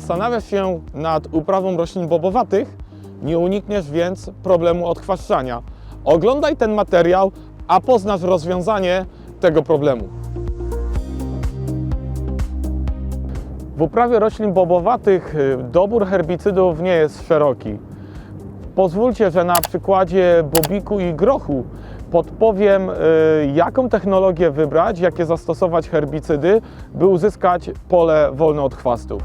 Zastanawiasz się nad uprawą roślin bobowatych? Nie unikniesz więc problemu odchwaszczania. Oglądaj ten materiał, a poznasz rozwiązanie tego problemu. W uprawie roślin bobowatych y, dobór herbicydów nie jest szeroki. Pozwólcie, że na przykładzie bobiku i grochu podpowiem, y, jaką technologię wybrać, jakie zastosować herbicydy, by uzyskać pole wolne od chwastów.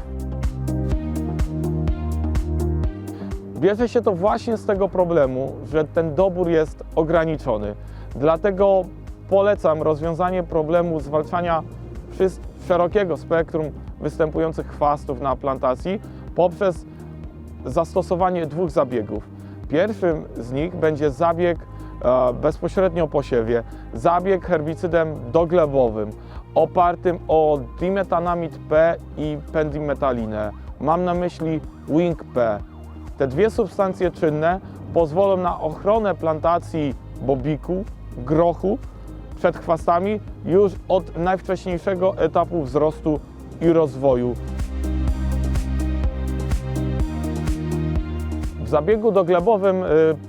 Bierze się to właśnie z tego problemu, że ten dobór jest ograniczony. Dlatego polecam rozwiązanie problemu zwalczania szerokiego spektrum występujących chwastów na plantacji poprzez zastosowanie dwóch zabiegów. Pierwszym z nich będzie zabieg e, bezpośrednio po siewie, zabieg herbicydem doglebowym opartym o dimetanamid P i pendimetalinę. Mam na myśli Wing P. Te dwie substancje czynne pozwolą na ochronę plantacji bobiku, grochu przed chwastami już od najwcześniejszego etapu wzrostu i rozwoju. W zabiegu doglebowym y,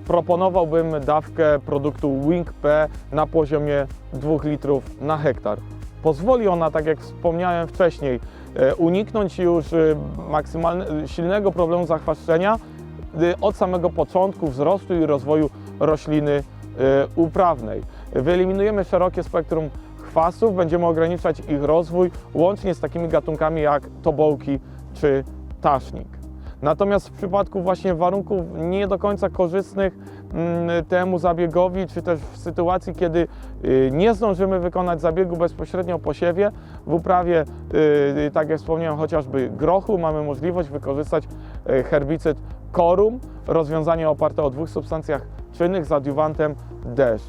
proponowałbym dawkę produktu Wing P na poziomie 2 litrów na hektar. Pozwoli ona, tak jak wspomniałem wcześniej, y, uniknąć już y, silnego problemu zachwaszczenia od samego początku wzrostu i rozwoju rośliny y, uprawnej. Wyeliminujemy szerokie spektrum chwastów, będziemy ograniczać ich rozwój, łącznie z takimi gatunkami jak tobołki czy tasznik. Natomiast w przypadku właśnie warunków nie do końca korzystnych mm, temu zabiegowi, czy też w sytuacji, kiedy y, nie zdążymy wykonać zabiegu bezpośrednio po siewie, w uprawie, y, tak jak wspomniałem, chociażby grochu, mamy możliwość wykorzystać herbicyd korum, rozwiązanie oparte o dwóch substancjach czynnych z adiuwantem deszcz.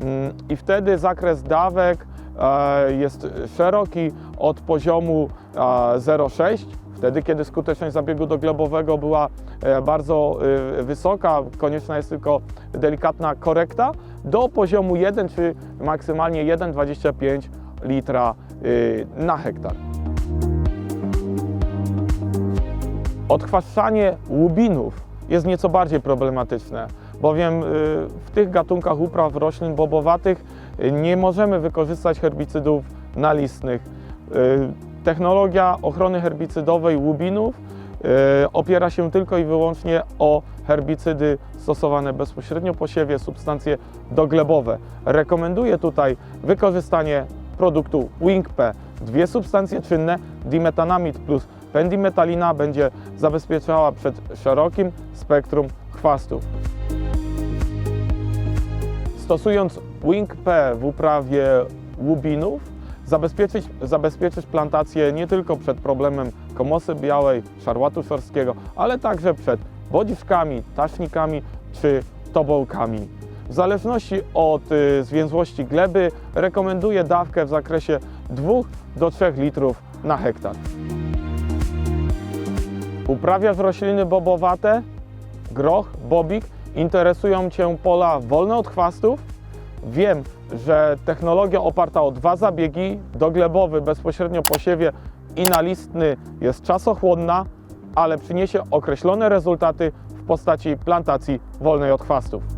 Mm, I wtedy zakres dawek e, jest szeroki od poziomu e, 0,6, wtedy kiedy skuteczność zabiegu doglebowego była e, bardzo e, wysoka, konieczna jest tylko delikatna korekta, do poziomu 1 czy maksymalnie 1,25 litra e, na hektar. Odchwaszczanie łubinów jest nieco bardziej problematyczne, bowiem y, w tych gatunkach upraw roślin bobowatych y, nie możemy wykorzystać herbicydów nalistnych. Y, Technologia ochrony herbicydowej łubinów opiera się tylko i wyłącznie o herbicydy stosowane bezpośrednio po siewie, substancje doglebowe. Rekomenduję tutaj wykorzystanie produktu WingP. Dwie substancje czynne, dimetanamid plus pendimetalina będzie zabezpieczała przed szerokim spektrum chwastów. Stosując Wing P w uprawie łubinów, zabezpieczyć, zabezpieczyć plantację nie tylko przed problemem komosy białej, szarłatu szorstkiego, ale także przed bodziszkami, tasznikami czy tobołkami. W zależności od y, zwięzłości gleby rekomenduję dawkę w zakresie 2 do 3 litrów na hektar. Uprawiasz rośliny bobowate, groch, bobik, interesują Cię pola wolne od chwastów? Wiem, że technologia oparta o dwa zabiegi, doglebowy bezpośrednio po siewie i nalistny jest czasochłonna, ale przyniesie określone rezultaty w postaci plantacji wolnej od chwastów.